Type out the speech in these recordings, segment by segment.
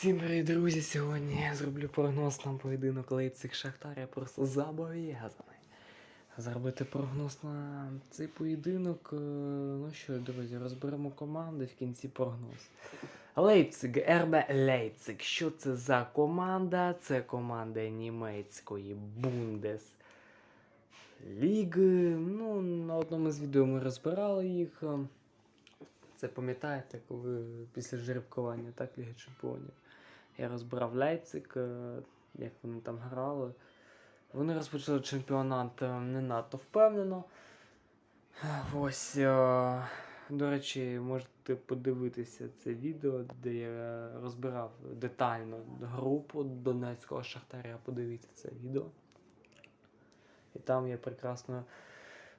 Всім привіт, друзі! Сьогодні я зроблю прогноз на поєдинок Лейпциг Шахтар. Я просто зобов'язаний зробити прогноз на цей поєдинок. Е, Ну що, друзі, розберемо команди в кінці прогноз. Лейпциг, РБ Лейпциг. Що це за команда? Це команда німецької Бундес. Ліги. Ну, на одному з відео ми розбирали їх. Це пам'ятаєте, коли після жеребкування, так, Ліги Чемпіонів. Я розбирав Лейпциг, е, як вони там грали. Вони розпочали чемпіонат е, не надто впевнено. Ось, е, до речі, можете подивитися це відео, де я розбирав детально групу Донецького Шахтаря. Подивіться це відео. І там я прекрасно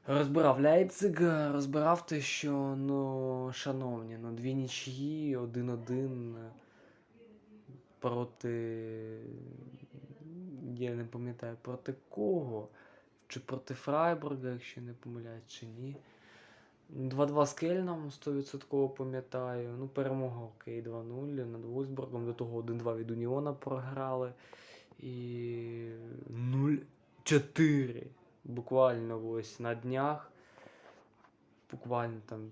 розбирав Лейпциг, розбирав те, що, ну, шановні, ну, дві нічиї, один-один проти. Я не пам'ятаю проти кого. Чи проти Фрайбурга, якщо не помиляюсь, чи ні. 2-2 з Кельном 100% пам'ятаю. Ну, перемога окей, 2-0 над Вольсбургом. До того 1-2 від Уніона програли. І 0-4. Буквально ось на днях. Буквально там.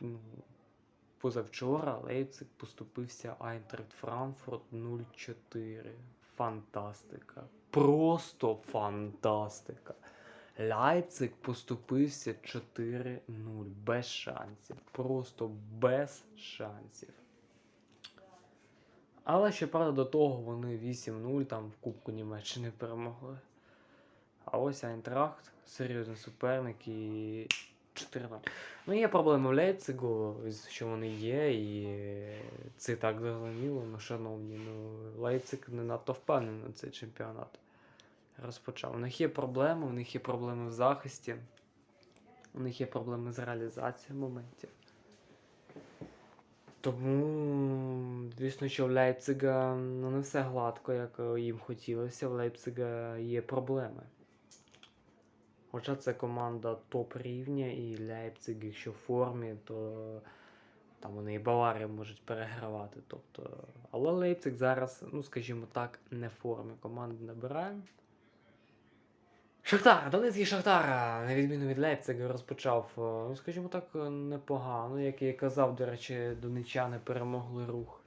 Ну, позавчора Лейпциг поступився Айнтрахт Франкфурт 0-4. Фантастика. Просто фантастика. Лейпциг поступився 4-0. Без шансів. Просто без шансів. Але щоправда, до того вони 8-0 там в Кубку Німеччини перемогли. А ось Айнтрахт, серйозний суперник і 4-0. Ну, є проблеми в Лейпцигу, що вони є, і це так зрозуміло, ну, шановні. Ну, Лейпциг не надто впевнений на цей чемпіонат. Розпочав. У них є проблеми, у них є проблеми в захисті, у них є проблеми з реалізацією моментів. Тому, звісно, що в Лейпцига ну, не все гладко, як їм хотілося. В Лейпцига є проблеми. Хоча це команда топ рівня, і Лейпциг, якщо в формі, то там вони і Баварію можуть перегравати. Тобто, але Лейпциг зараз, ну скажімо так, не в формі. Команду набирає. Шахтар, Донецький Шахтар, на відміну від Лейпцига, розпочав, е, ну скажімо так, непогано. Як я казав, до речі, донечани перемогли рух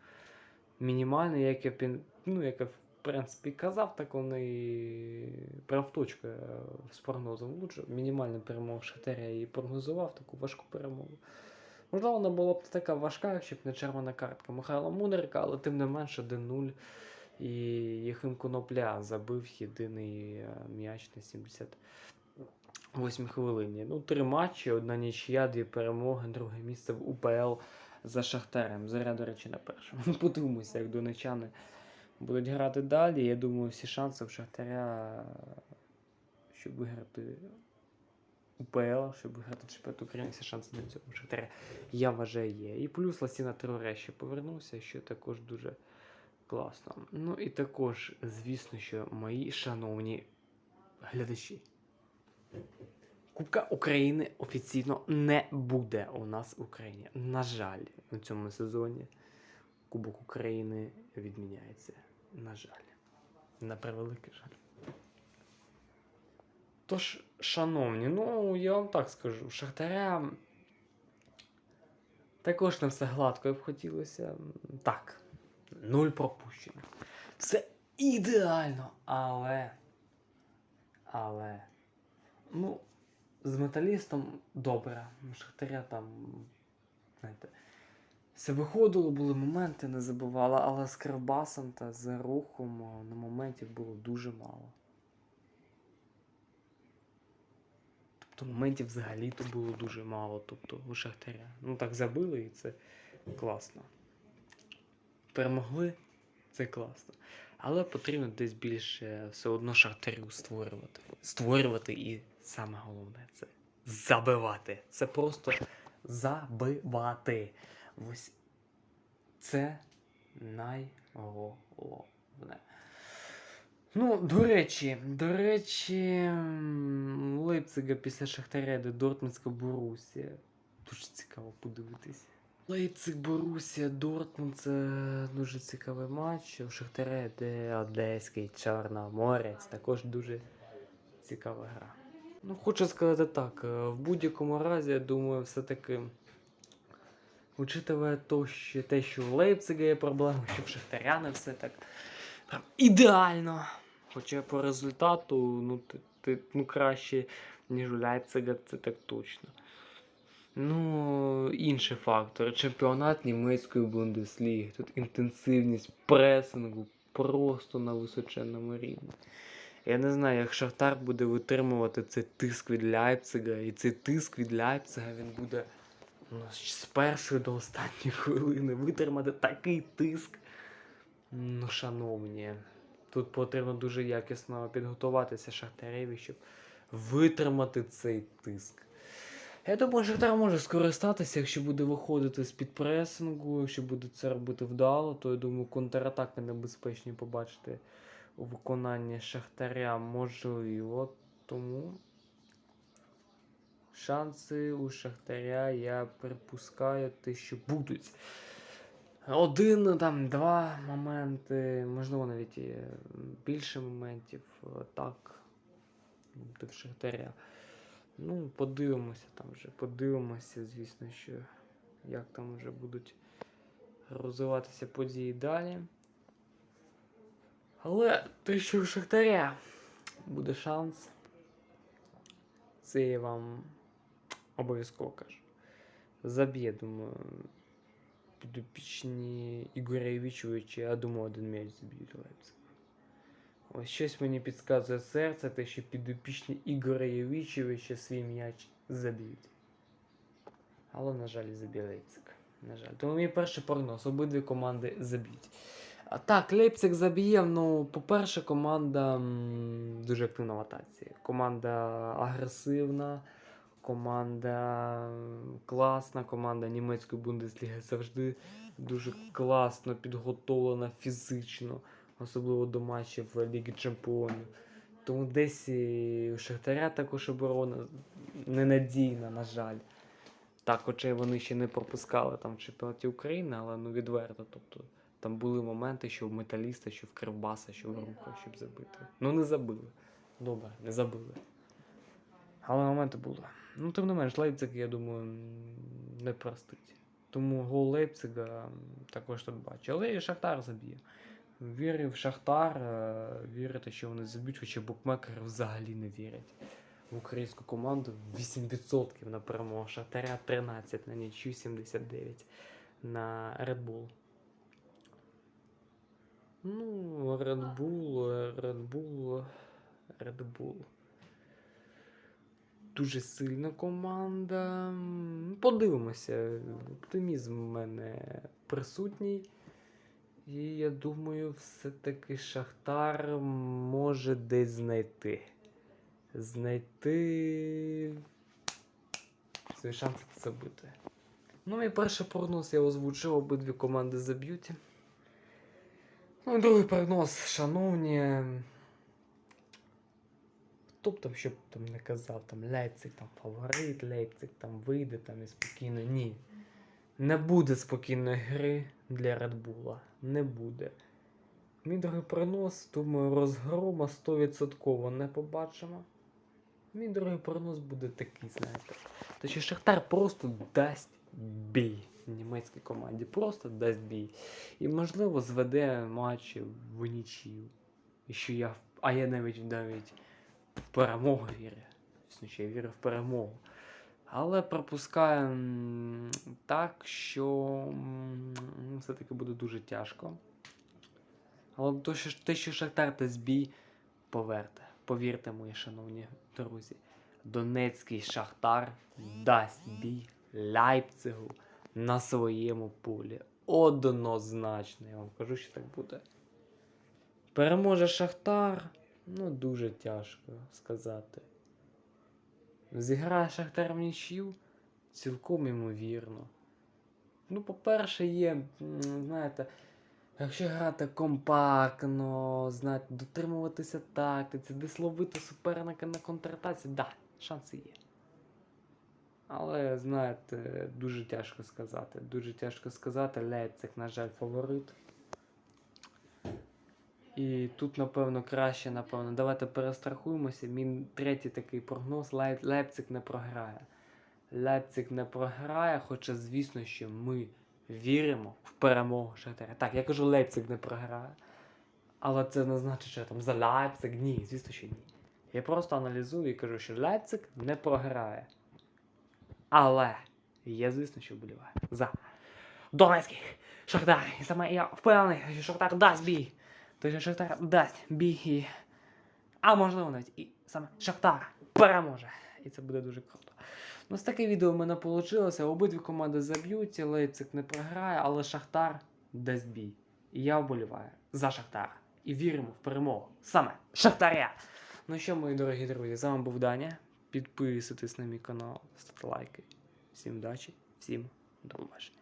мінімальний, як я, ну, як я в принципі казав, так вони точку е, з прогнозом. Лучше мінімальну перемогу Шахтаря і прогнозував таку важку перемогу. Можливо, вона була б така важка, якщо б не червона картка Михайла Мунерка, але тим не менше 1-0. І Єхим Конопля забив єдиний е, м'яч на 78 хвилині. Ну, три матчі, одна нічия, дві перемоги, друге місце в УПЛ за Шахтарем. Заря, до речі, на першому. Подивимося, як донечани будуть грати далі. Я думаю, всі шанси в Шахтаря, щоб виграти УПЛ, щоб виграти чемпіонат України, всі шанси на цьому Шахтаря, я вважаю, є. І плюс Ласіна Троре ще повернувся, що також дуже класно. Ну і також, звісно, що мої шановні глядачі. Кубка України офіційно не буде у нас в Україні. На жаль, у цьому сезоні Кубок України відміняється. На жаль. На превеликий жаль. Тож, шановні, ну я вам так скажу, Шахтаря також не все гладко, як б хотілося. Так, нуль пропущених. Все ідеально, але. Але. Ну, з металістом добре. Шахтаря там. Знаєте. Все виходило, були моменти, не забувала, але з Кривбасом та з рухом на моментів було дуже мало. Тобто моментів взагалі-то було дуже мало. Тобто у Шахтаря. Ну так забили і це класно. Перемогли, це класно. Але потрібно десь більше все одно Шахтарю створювати. Створювати і саме головне це забивати. Це просто забивати. Ось це найголовне. Ну, до речі, до речі, Лейпцига після Шахтаря йде Дортмундська Борусія. Дуже цікаво подивитись. Лейпциг, Борусія, Дортмунд це дуже цікавий матч. У Шахтаря Одеський Чорноморець. Також дуже цікава гра. Ну, хочу сказати так, е, в будь-якому разі, я думаю, все-таки, учитывая то, що, те, що у Лейпцига є проблеми, що в Шахтаря не все так прям ідеально. Хоча по результату, ну, ти, ти, ну краще, ніж у Лейпцига, це так точно. Ну, інші фактори. Чемпіонат німецької бундесліги. Тут інтенсивність пресингу просто на височенному рівні. Я не знаю, як Шахтар буде витримувати цей тиск від Ляйпцига, і цей тиск від Ляйпцига він буде з першої до останньої хвилини витримати такий тиск. Ну, шановні, тут потрібно дуже якісно підготуватися Шахтареві, щоб витримати цей тиск. Я думаю, Шахтар може скористатися, якщо буде виходити з під пресингу, якщо буде це робити вдало, то я думаю, контратаки небезпечні побачити у виконанні Шахтаря можливо. Тому шанси у Шахтаря, я припускаю, те, що будуть. Один, там, два моменти, можливо, навіть більше моментів. Так, буде в Шахтаря. Ну, подивимося там вже. Подивимося, звісно, що як там вже будуть розвиватися події далі. Але те, що в Шахтаря буде шанс, це я вам обов'язково кажу. Заб'є, думаю, підопічні Ігоря Євічовича, я думаю, один м'яч заб'ють Лейпциг. Ось щось мені підказує серце, те, що підопічні Ігоря Євічовича свій м'яч заб'ють. Але, на жаль, заб'є Лейпциг. На жаль. Тому мій перший прогноз. Обидві команди заб'ють. А так, Лейпциг заб'є. Ну, по-перше, команда м, дуже активна в атаці. Команда агресивна, команда класна, команда німецької Бундесліги завжди дуже класно підготовлена фізично, особливо до матчів Ліги Чемпіонів. Тому десь у Шахтаря також оборона ненадійна, на жаль. Так, хоча вони ще не пропускали там в чемпіонаті України, але ну відверто. Тобто там були моменти, що в металіста, що в Кривбаса, що в руха, щоб забити. Ну не забили. Добре, не забили. Але моменти були. Ну, тим не менш, Лейпциг, я думаю, не простить. Тому гол Лейпцига також тут бачу. Але і Шахтар заб'є. Вірю в Шахтар, е, вірити, що вони заб'ють, хоча букмекери взагалі не вірять. В українську команду 8% на перемогу Шахтаря 13 на нічю 79 на Red Bull. Ну, Red Bull, Red Bull, Red Bull. Дуже сильна команда. Подивимося. Оптимізм в мене присутній. І я думаю, все-таки Шахтар може десь знайти. Знайти свої шанси це забити. Ну, мій перший прогноз я озвучив, обидві команди заб'ють. Ну, і другий прогноз, шановні. Хто б там не казав, там Лейпциг, там фаворит, Лейпциг там вийде там і спокійно. Ні. Не буде спокійної гри для Редбула. Не буде. Мій другий прогноз, думаю, розгрома 100% не побачимо. Мій другий прогноз буде такий, знаєте. То що Шахтар просто дасть бій німецькій команді. Просто дасть бій. І, можливо, зведе матчі в нічию. І що я, а я навіть навіть в перемогу вірю. Що я в перемогу. Але пропускаю м, так, що все-таки буде дуже тяжко. Але то, що, те, що Шахтар та збій, поверте. Повірте, мої шановні друзі. Донецький Шахтар дасть бій Лайпцигу на своєму полі. Однозначно, я вам кажу, що так буде. Переможе Шахтар, ну дуже тяжко сказати. Зіграє Шахтар в цілком ймовірно. Ну, по-перше, є, знаєте, якщо грати компактно, знаєте, дотримуватися тактиці, десь ловити суперника на контратаці, да, шанси є. Але, знаєте, дуже тяжко сказати. Дуже тяжко сказати. Лейпциг, на жаль, фаворит. І тут, напевно, краще, напевно. Давайте перестрахуємося. Мій третій такий прогноз. Лей- Лейпциг не програє. Лейпциг не програє, хоча, звісно, що ми віримо в перемогу Шахтаря. Так, я кажу, Лейпциг не програє. Але це не значить, що я там за Лейпциг. Ні, звісно, що ні. Я просто аналізую і кажу, що Лейпциг не програє. Але є, звісно, що вболіває. За Донецький Шахтар. І саме я впевнений, що Шахтар дасть бій. Той що Шахтар дасть бій. І... А можливо навіть і саме Шахтар переможе. І це буде дуже круто. Ну, ось таке відео в мене вийшло. Обидві команди заб'ють, Лейпциг не програє, але Шахтар дасть бій. І я вболіваю за Шахтар. І віримо в перемогу. Саме Шахтаря. Ну що, мої дорогі друзі, з вами був Даня. Підписуйтесь на мій канал, ставте лайки. Всім удачі, всім до побачення.